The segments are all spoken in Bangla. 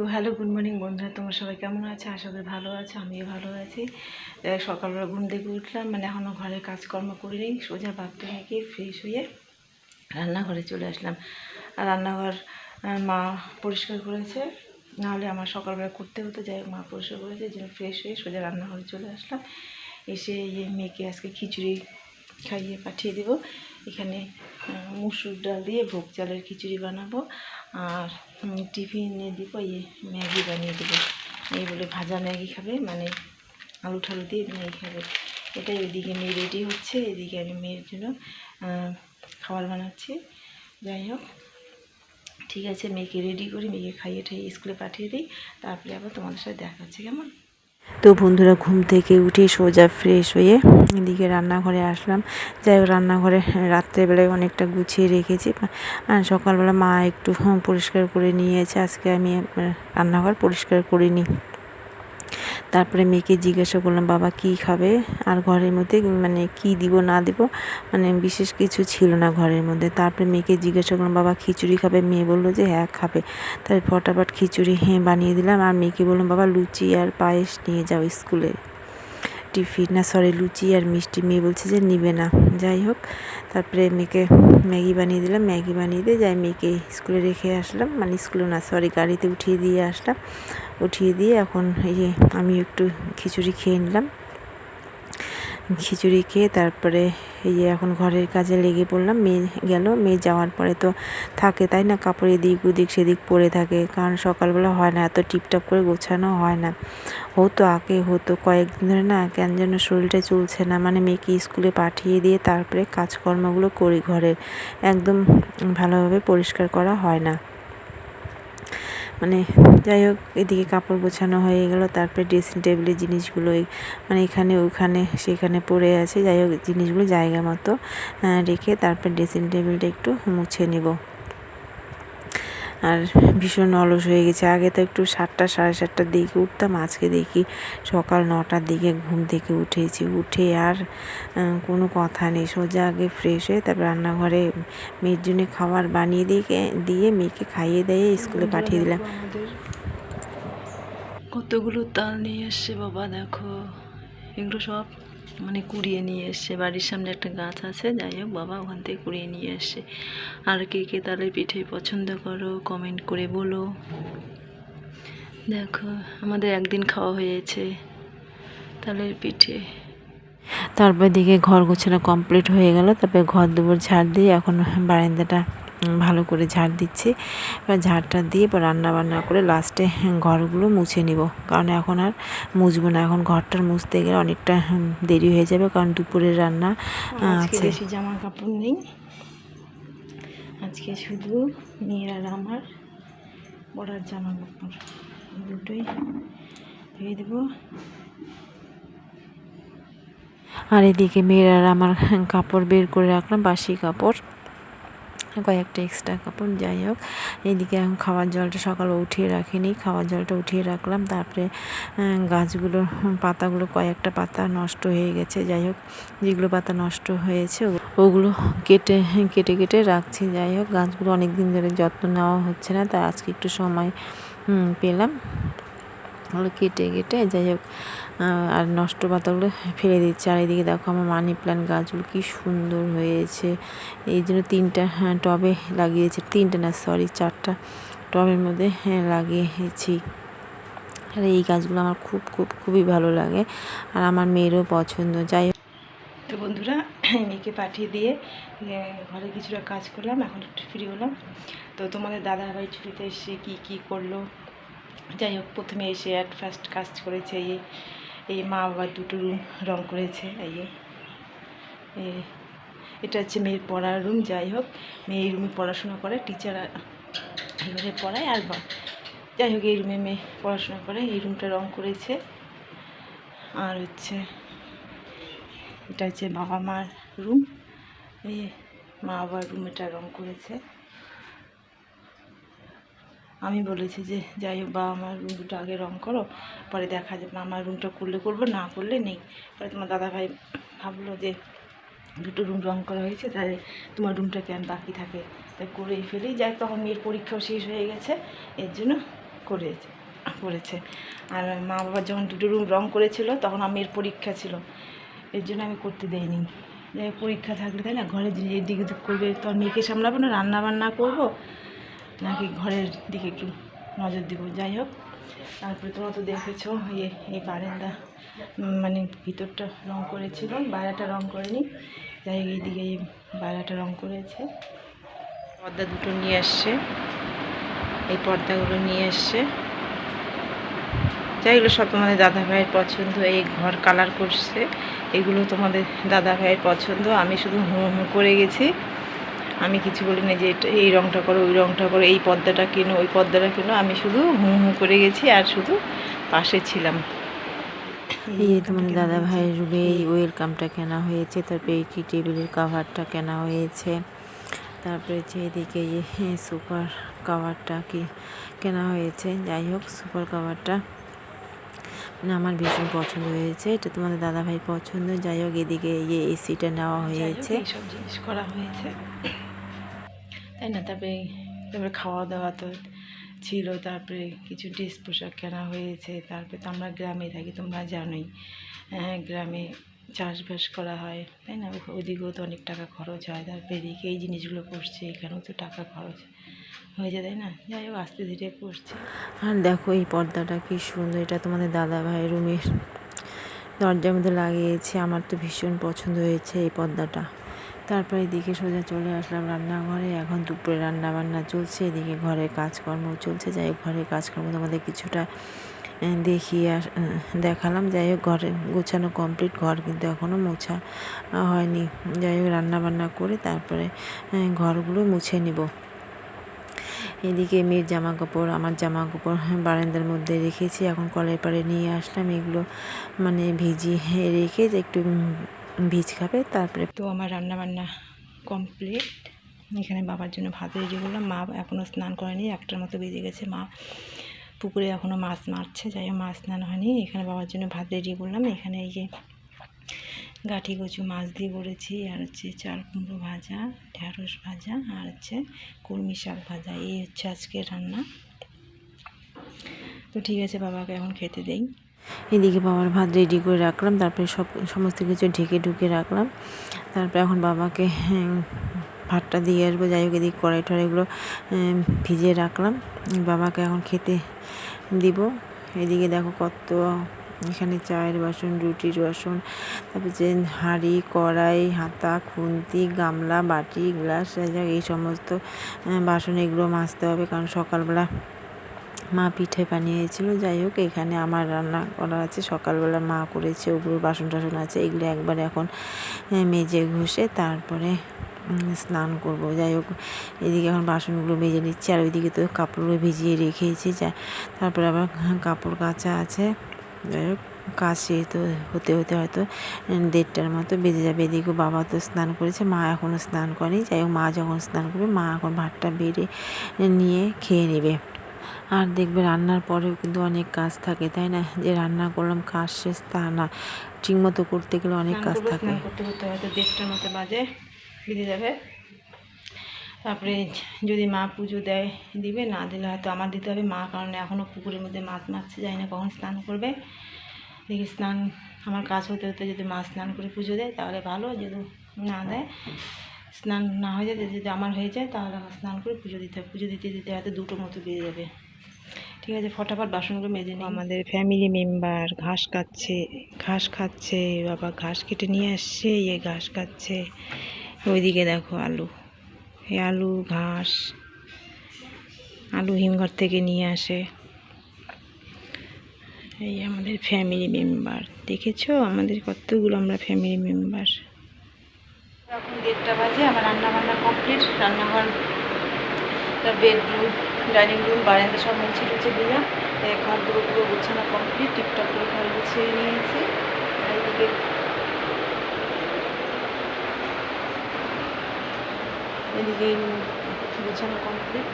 তো হ্যালো, গুড মর্নিং বন্ধুরা, তোমরা সবাই কেমন আছে? আশা করি ভালো আছে, আমিও ভালো আছি। সকালবেলা ঘুম থেকে উঠলাম মানে এখনও ঘরের কাজকর্ম করিনি, সোজা বাথরুমে গিয়ে ফ্রেশ হয়ে রান্নাঘরে চলে আসলাম। আর রান্নাঘর মা পরিষ্কার করেছে, নাহলে আমার সকালবেলা করতে হতো, যাই মা পরিষ্কার করেছে যে ফ্রেশ হয়ে সোজা রান্নাঘরে চলে আসলাম। এসে এই মেয়েকে আজকে খিচুড়ি খাইয়ে পাঠিয়ে দেবো। এখানে মুসুর ডাল দিয়ে ভোগ চালের খিচুড়ি বানাবো। আর টিফিনে দিব ইয়ে ম্যাগি বানিয়ে দেবো। এই বলে ভাজা ম্যাগি খাবে মানে আলু ঠালু দিয়ে ম্যাগি খাবে। এটাই ওইদিকে মেয়ে রেডি হচ্ছে, এদিকে আমি মেয়ের জন্য খাবার বানাচ্ছি। যাই হোক, ঠিক আছে, মেয়েকে রেডি করি, মেয়েকে খাইয়ে ঠাইয়ে স্কুলে পাঠিয়ে দিই। তারপরে আবার তোমাদের সাথে দেখা হচ্ছে, কেমন? তো বন্ধুরা, ঘুম থেকে উঠে সোজা ফ্রেশ হয়ে এদিকে রান্নাঘরে আসলাম। যাই হোক, রান্নাঘরে রাত্রেবেলায় অনেকটা গুছিয়ে রেখেছি। সকালবেলা মা একটু পরিষ্কার করে নিয়েছে। আজকে আমি রান্নাঘর পরিষ্কার করিনি। তারপরে মেয়েকে জিজ্ঞাসা করলাম, বাবা, কি খাবে? আর ঘরের মধ্যে মানে কি দিব, না দিব মানে বিশেষ কিছু ছিল না ঘরের মধ্যে। তারপরে মেয়েকে জিজ্ঞাসা করলাম, বাবা, খিচুড়ি খাবে? মেয়ে বলল যে হ্যাঁ খাবে। তাই ফটাফট খিচুড়ি হ্যাঁ বানিয়ে দিলাম আর মেয়েকে বললাম, বাবা, লুচি আর পায়েস নিয়ে যাও স্কুলে। টিফিন না সরি লুচি আর মিষ্টি মেয়ে বলছে যে নিবে না। যাই হোক, তারপরে মেয়েকে ম্যাগি বানিয়ে দিলাম। ম্যাগি বানিয়ে দিয়ে যাই মেয়েকে স্কুলে রেখে আসলাম। মানে স্কুলে না সরি গাড়িতে উঠিয়ে দিয়ে আসলাম। উঠিয়ে দিয়ে এখন এই আমি একটু খিচুড়ি খেয়ে নিলাম। খিচুড়ি খেয়ে তারপরে এই যে এখন ঘরের কাজে লেগে পড়লাম। মেয়ে গেল, মেয়ে যাওয়ার পরে তো থাকে, তাই না? কাপড় এদিক ওদিক সেদিক পরে থাকে, কারণ সকালবেলা হয় না, এত টিপটাপ করে গোছানো হয় না। হতো আগে, হতো কয়েকদিন ধরে না, কেন যেন শরীরটা চলছে না। মানে মেয়েকে স্কুলে পাঠিয়ে দিয়ে তারপরে কাজকর্মগুলো করি ঘরের। একদম ভালোভাবে পরিষ্কার করা হয় না। মানে যাই হোক, এদিকে কাপড় গোছানো হয়ে গেল, তারপরে ড্রেসিং টেবিলের জিনিসগুলো মানে এখানে ওখানে সেখানে পড়ে আছে। যাই হোক, জিনিসগুলো জায়গা মতো রেখে তারপর ড্রেসিং টেবিলটা একটু মুছে নেব। আর ভীষণ অলস হয়ে গেছে। আগে তো একটু সাতটা, সাড়ে সাতটার দিকে উঠতাম, আজকে দেখি সকাল নটার দিকে ঘুম থেকে উঠেছি। উঠে আর কোনো কথা নেই। সোজা আগে ফ্রেশ হয়ে তারপর রান্নাঘরে মেয়ের জন্য খাবার বানিয়ে দিয়ে দিয়ে মেয়েকে খাইয়ে দিয়ে স্কুলে পাঠিয়ে দিলাম। কতগুলো তাল নিয়ে এসছে বাবা, দেখো। এগুলো সব মানে কুড়িয়ে নিয়ে এসছে বাড়ির সামনে একটা গাছ আছে, যাই হোক বাবা ওখান থেকে কুড়িয়ে নিয়ে এসছে আর কে কে তালের পিঠে পছন্দ করো কমেন্ট করে বলো। দেখো, আমাদের একদিন খাওয়া হয়েছে তালের পিঠে। তারপর দিকে ঘর গোছানো কমপ্লিট হয়ে গেল, তারপরে ঘর দুপুর ঝাড় দিয়ে এখন বারান্দাটা ভালো করে ঝাড় দিচ্ছি। এবার ঝাড়টা দিয়ে এবার রান্না বান্না করে লাস্টে ঘরগুলো মুছে নিব। কারণ এখন আর মুছবো না। এখন ঘরটার মুছতে গেলে অনেকটা দেরি হয়ে যাবে। কারণ দুপুরের রান্না আছে। বেশি জামা কাপড় নেই। আজকে শুধু মেয়ের আর আমার পরার জামা কাপড় দুটোই ধুয়ে দেবো। আর এদিকে মেয়েরা আমার কাপড় বের করে রাখলাম বাসি কাপড়। কয়েকটা এক্সট্রা কাপড়, যাই হোক। এইদিকে এখন খাওয়ার জলটা সকালে উঠিয়ে রাখিনি। খাওয়ার জলটা উঠিয়ে রাখলাম। তারপরে গাছগুলোর পাতাগুলো, কয়েকটা পাতা নষ্ট হয়ে গেছে। যাই হোক, যেগুলো পাতা নষ্ট হয়েছে ওগুলো কেটে কেটে কেটে রাখছি। যাই হোক, গাছগুলো অনেক দিন ধরে যত্ন নেওয়া হচ্ছে না। তাই আজকে একটু সময় পেলাম। ওগুলো কেটে কেটে যাই হোক আর নষ্ট পাতাগুলো ফেলে দিচ্ছে। আর দেখো আমার মানি প্ল্যান্ট গাছগুলো কী সুন্দর হয়েছে। এই জন্য তিনটা হ্যাঁ, টবে লাগিয়েছে। তিনটা না সরি চারটা টবের মধ্যে হ্যাঁ লাগিয়েছি। আর এই গাছগুলো আমার খুব খুব খুবই ভালো লাগে আর আমার মেয়েরও পছন্দ। যাই তো বন্ধুরা মেয়েকে পাঠিয়ে দিয়ে ঘরে কিছুটা কাজ করলাম এখন একটু ফ্রি হলাম। তো তোমাদের দাদা ভাই ছুটিতে এসে কি কি করল? যাই হোক, প্রথমে এসে অ্যাট ফার্স্ট কাজ করেছে, এই এই মা বাবা দুটো রুম রং করেছে, এই এটা হচ্ছে মেয়ের পড়ার রুম যাই হোক, মেয়ে এই রুমে পড়াশোনা করে টিচার এবারে পড়ায় আর যাই হোক, এই রুমে মেয়ে পড়াশোনা করে, এই রুমটা রং করেছে, আর হচ্ছে, এটা হচ্ছে বাবা মার রুম এই মা বাবার রুম এটা রং করেছে। আমি বলেছি যে, যাই হোক, বাবা মার রুম দুটো আগে রং করো, পরে দেখা যাবে। আমার রুমটা করলে করব, না করলে নেই। পরে তোমার দাদা ভাই ভাবলো যে, দুটো রুম রং করা হয়েছে, তাহলে তোমার রুমটা কেন বাকি থাকে? তাই করেই ফেলেই যাই তখন মেয়ের পরীক্ষাও শেষ হয়ে গেছে, এর জন্য করেছে করেছে। আর মা বাবা যখন দুটো রুম রং করেছিল, তখন আমার এর পরীক্ষা ছিল। এর জন্য আমি করতে দেইনি। যে পরীক্ষা থাকলে তাই না ঘরে এদিক ওদিক করবে তোর মেয়েকে সামলাবো না রান্না বান্না করব? নাকি ঘরের দিকে একটু নজর দেবো। যাই হোক, তারপরে তোমরা তো দেখেছ ইয়ে এই বারান্দা মানে ভিতরটা রং করেছিল বাইরেটা রং করেনি। যাই হোক, এইদিকে এই বাইরেটা রং করেছে। পর্দা দুটো নিয়ে আসছে। এই পর্দাগুলো নিয়ে আসছে। যাই এগুলো সব তোমাদের দাদা ভাইয়ের পছন্দ, এই ঘর কালার করছে। এগুলো তোমাদের দাদা ভাইয়ের পছন্দ। আমি শুধু হুঁ হুঁ করে গেছি। আমি কিছু বলি না যে এটা এই রংটা করো ওই রংটা করো এই পর্দাটা কিনো ওই পর্দাটা কিনো। আমি শুধু হুঁ হুঁ করে গেছি আর শুধু পাশে ছিলাম। এই যে তোমাদের দাদা ভাইয়ের রুমে এই ওয়েলকামটা কেনা হয়েছে। তারপরে এই টি টেবিলের কাভারটা কেনা হয়েছে। তারপরে হচ্ছে এদিকে এই সুপার কাভারটা কি কেনা হয়েছে। যাই হোক সুপার কাভারটা মানে আমার ভীষণ পছন্দ হয়েছে। এটা তোমাদের দাদা ভাই পছন্দ। যাই হোক এদিকে এই এসিটা নেওয়া হয়েছে। সব জিনিস করা হয়েছে। তাই না? তারপরে তারপরে খাওয়া দাওয়া তো ছিল তারপরে কিছু ড্রেস পোশাক কেনা হয়েছে তারপরে তো আমরা গ্রামে থাকি তোমরা জানোই। হ্যাঁ, গ্রামে চাষবাস করা হয় তাই না? ওদিকেও তো অনেক টাকা খরচ হয় তারপরে এদিকে এই জিনিসগুলো করছে এখানেও তো টাকা খরচ হয়ে যায় তাই না? যাই হোক আস্তে ধীরে করছে। আর দেখো এই পর্দাটা কি সুন্দর এটা তোমাদের দাদা ভাই রুমের দরজার মধ্যে লাগিয়েছে আমার তো ভীষণ পছন্দ হয়েছে এই পর্দাটা। তারপর এদিকে সোজা চলে আসলাম রান্নাঘরে। এখন দুপুরে রান্না বান্না চলছে, এদিকে ঘরে কাজকর্ম চলছে। যাই হোক, ঘরের কাজকর্ম তোমাদের কিছুটা দেখিয়ে দেখালাম। যাই হোক, ঘরে গোছানো কমপ্লিট ঘর কিন্তু এখনও মোছা হয়নি। যাই হোক, রান্নাবান্না করে তারপরে ঘরগুলো মুছে নিব। এদিকে মেয়ের জামা কাপড় আমার জামা কাপড় বারান্দার মধ্যে রেখেছি। এখন কলের পাড়ে নিয়ে আসলাম। এগুলো মানে ভিজিয়ে রেখে একটু ভিজ খাবে, তারপরে তো আমার রান্না বান্না কমপ্লিট এখানে বাবার জন্য ভাত রেডি করলাম। মা এখনও স্নান করেনি, একটার মতো বেজে গেছে। মা পুকুরে এখনও মাছ মারছে, যাই হোক মাছ স্নান হয়নি। এখানে বাবার জন্য ভাত রেডি করলাম। এখানে এই যে গাঠি কচু মাছ দিয়ে করেছি, আর হচ্ছে চাল কুমড়ো ভাজা, ঢ্যাঁড়স ভাজা, আর হচ্ছে কলমি শাক ভাজা। এই হচ্ছে আজকে রান্না। তো ঠিক আছে, বাবাকে এখন খেতে দেই। এদিকে বাবার ভাত রেডি করে রাখলাম, তারপরে সব সমস্ত কিছু ঢেকে ঢুকে রাখলাম। তারপরে এখন বাবাকে ভাতটা দিয়ে আসব, যাই হোক এদিকে কড়াই টড়াইগুলো ভিজিয়ে রাখলাম। বাবাকে এখন খেতে দিব। এদিকে দেখো কত, এখানে চায়ের বাসন, রুটির বাসন, তারপরে যে হাঁড়ি, কড়াই, হাতা, খুন্তি, গামলা, বাটি, গ্লাস, এই সমস্ত বাসন এগুলো মাজতে হবে, কারণ সকালবেলা মা পিঠে বানিয়েছিল, যাই হোক এখানে আমার রান্না করা আছে, সকালবেলা মা করেছে, ওগুলো বাসন টাসন আছে, এগুলো একবার এখন মেজে ঘষে তারপরে স্নান করব। যাই হোক, এদিকে এখন বাসনগুলো মেজে নিচ্ছি, আর ওইদিকে তো কাপড়গুলো ভিজিয়ে রেখেছি, যা, তারপরে আবার কাপড় কাচা আছে। যাই হোক কাজ শেষ তো হতে হতে হয়তো দেড়টার মতো বেজে যাবে। এদিকে বাবা তো স্নান করেছে, মা এখনও স্নান করেনি। যাই হোক, মা যখন স্নান করবে, মা এখন ভাতটা বেড়ে নিয়ে খেয়ে নেবে। আর দেখবে রান্নার পরেও কিন্তু অনেক কাজ থাকে তাই না? যে রান্না করলাম কাজ শেষ তা না। ঠিকমতো করতে গেলে অনেক কাজ থাকে। করতে করতে হয়তো দেড়টার মতো বাজে বেজে যাবে। তারপরে যদি মা পুজো দেয় দিবে না দিলে হয়তো আমার দিতে হবে মা কারণ এখনও পুকুরের মধ্যে মাছ মারছে যায় না কখন স্নান করবে। দেখি স্নান আমার কাজ হতে হতে যদি মা স্নান করে পুজো দেয় তাহলে ভালো যদি না দেয় স্নান না হয়ে যায়, যদি আমার হয়ে যায়, তাহলে আমার স্নান করে পুজো দিতে হবে। পুজো দিতে দিতে হয়তো দুটো মতো বেজে যাবে। ঠিক আছে, ফটাফট বাসনগুলো মেজে নিই। আমাদের ফ্যামিলি মেম্বার ঘাস কাটছে, ঘাস খাচ্ছে বাবা ঘাস কেটে নিয়ে আসছে ইয়ে ঘাস খাচ্ছে ওইদিকে দেখো আলু। এই আলু, ঘাস, আলু হিমঘর থেকে নিয়ে আসে। এই আমাদের ফ্যামিলি মেম্বার দেখেছ? আমাদের কতগুলো আমরা ফ্যামিলি মেম্বার এখন দেড়টা বাজে, আমার রান্না বান্না কমপ্লিট, রান্নাঘর বেডরুম ডাইনিং রুম বারান্দা সব মুছে টুছে দিলাম। ঘর দুটো পুরো গোছানো কমপ্লিট টিকটক করে ঘর গুছিয়ে নিয়েছি। এইদিকে এদিকে গোছানো কমপ্লিট।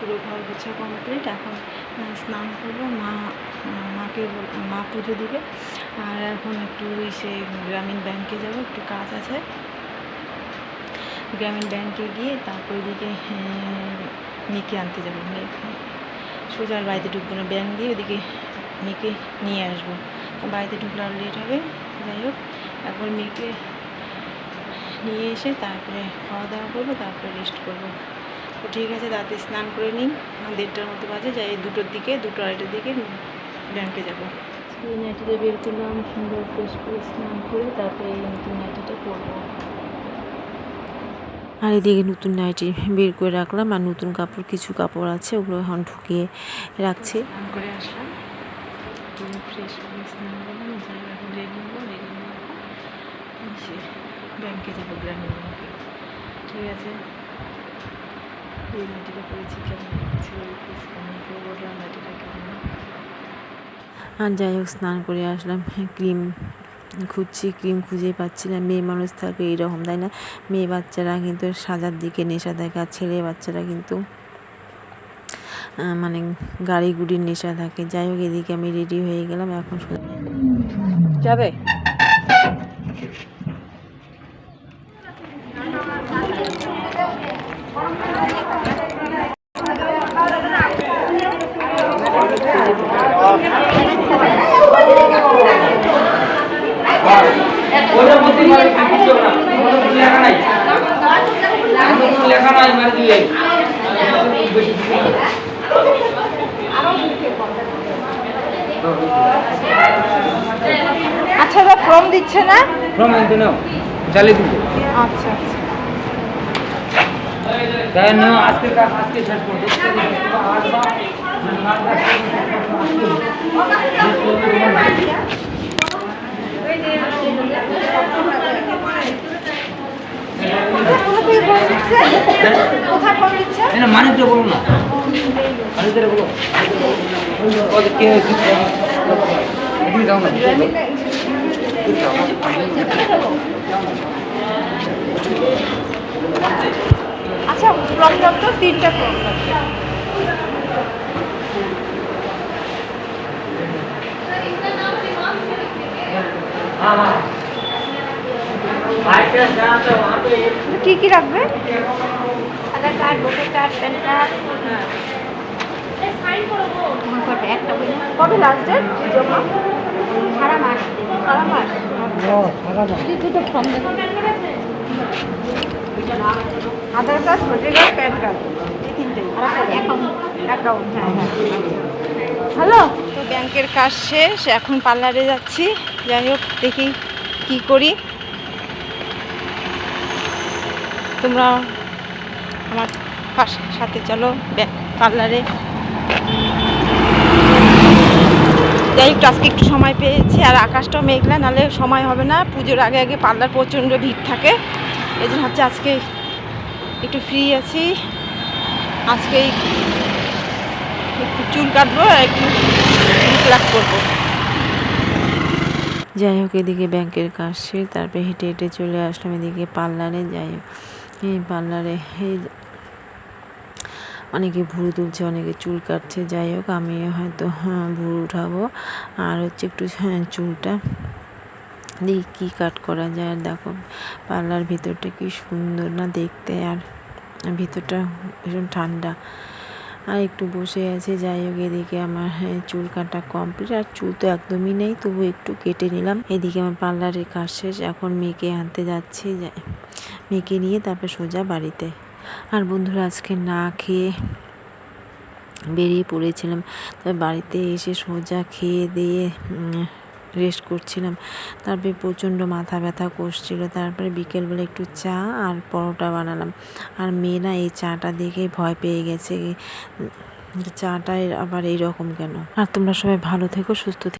পুরো ঘর গোছা কমপ্লিট এখন স্নান করব। মা, মাকে মা পুজো দিবে। আর এখন একটু সে গ্রামীণ ব্যাংকে যাব। একটু কাজ আছে। গ্রামীণ ব্যাংকে গিয়ে তারপর ওদিকে মেয়েকে আনতে যাব। মেয়েকে সোজা আর বাড়িতে ঢুকবো না। ব্যাংক দিয়ে ওদিকে মেয়েকে নিয়ে আসব। বাড়িতে ঢুকলে আর লেট হবে। যাই হোক একবার মেয়েকে নিয়ে এসে তারপরে খাওয়া দাওয়া করব। তারপরে রেস্ট করব। তো ঠিক আছে রাতে স্নান করে নিই দেড়টার মতো বাজে যাই দুটোর দিকে দুটো আড়াইটার দিকে ব্যাংকে যাব। এই নাইটিটা বের করলাম সুন্দর ফ্রেশ করে স্নান করে তারপরে এই নতুন নাইটিটা পরবো। আর এদিকে নতুন নাইটি বের করে রাখলাম আর নতুন কাপড় কিছু কাপড় আছে ওগুলো এখন ঢুকিয়ে রাখছি। স্নান করে আসলাম। ফ্রেশ করে স্নান করলাম যাই এখন রেডি হব রেডি এসে ব্যাংকে যাব গ্রামীণ ব্যাংকে ঠিক আছে? এই নাইটিটা পরেছি কেমন লাগছে? প্লিজ কমেন্ট করে বললাম নাইটিটা কেমন আর যাই হোক স্নান করে আসলাম। ক্রিম খুঁজছি ক্রিম খুঁজে পাচ্ছি না মেয়ে মানুষ থাকে এইরকম তাই না? মেয়ে বাচ্চারা কিন্তু সাজার দিকে নেশা থাকে আর ছেলে বাচ্চারা কিন্তু মানে গাড়ি গুড়ির নেশা থাকে। যাই হোক এদিকে আমি রেডি হয়ে গেলাম এখন যাবে ওইটার মধ্যে মারে কিছু না কোনো কিছু লেখা নাই মারে দিলে আচ্ছা ফর্ম দিচ্ছে না? ফ্রম এন্ড নাও। চালিয়ে দিব। আচ্ছা আচ্ছা। আজকে আজকে শেষ মানুষটা বলো না। আচ্ছা দাও তো তিনটা ফর্ম কি কি রাখবে? Aadhaar card voter card PAN card একটা না কবে লাস্ট ডেট জমা? সারা মাস। সারা মাস। দুটো ফর্ম দেবো। Aadhaar card voter card PAN card এই তিনটেই। অ্যাকাউন্ট হ্যাঁ হ্যাঁ হ্যালো তো ব্যাংকের কাজ শেষ এখন পার্লারে যাচ্ছি। যাই হোক দেখি কি করি। তোমরা আমার পাশ- সাথে চলো পার্লারে। যাই হোক আজকে একটু সময় পেয়েছি। আর আকাশটাও মেঘলা নাহলে সময় হবে না। পুজোর আগে আগে পার্লার প্রচণ্ড ভিড় থাকে। এই জন্য হচ্ছে আজকে একটু ফ্রি আছি। আজকেই একটু চুল কাটবো একটু ক্লাস করব। যাই হোক, এদিকে ব্যাংকের কাজ শেষ, তারপরে হেঁটে হেঁটে চলে আসলাম এদিকে পার্লারে। যাই হোক, এই পার্লারে এই অনেকে ভুরু তুলছে, অনেকে চুল কাটছে। যাই হোক আমি হয়তো হ্যাঁ ভুরু উঠাবো। আর হচ্ছে একটু হ্যাঁ চুলটা দেখি কী কাট করা যায়? আর দেখো, পার্লার ভিতরটা কি সুন্দর না দেখতে, আর ভিতরটা ভীষণ ঠান্ডা। আর একটু বসে আছে, যাই হোক, এদিকে আমার চুল কাটা কমপ্লিট আর চুল তো একদমই নেই, তবু একটু কেটে নিলাম। এদিকে আমার পার্লারের কাজ শেষ, এখন মেয়েকে আনতে যাচ্ছি মেয়েকে নিয়ে তারপর সোজা বাড়িতে। আর বন্ধুরা, আজকে না খেয়ে বেরিয়ে পড়েছিলাম, তবে বাড়িতে এসে সোজা খেয়ে দিয়ে রেস্ট করছিলাম। তারপরে প্রচণ্ড মাথা ব্যথা করছিল। তারপরে বিকেলবেলা একটু চা আর পরোটা বানালাম। আর মেয়েরা এই চাটা দেখে ভয় পেয়ে গেছে। চাটাই আবার এইরকম কেন? আর তোমরা সবাই ভালো থেকো, সুস্থ থেকো।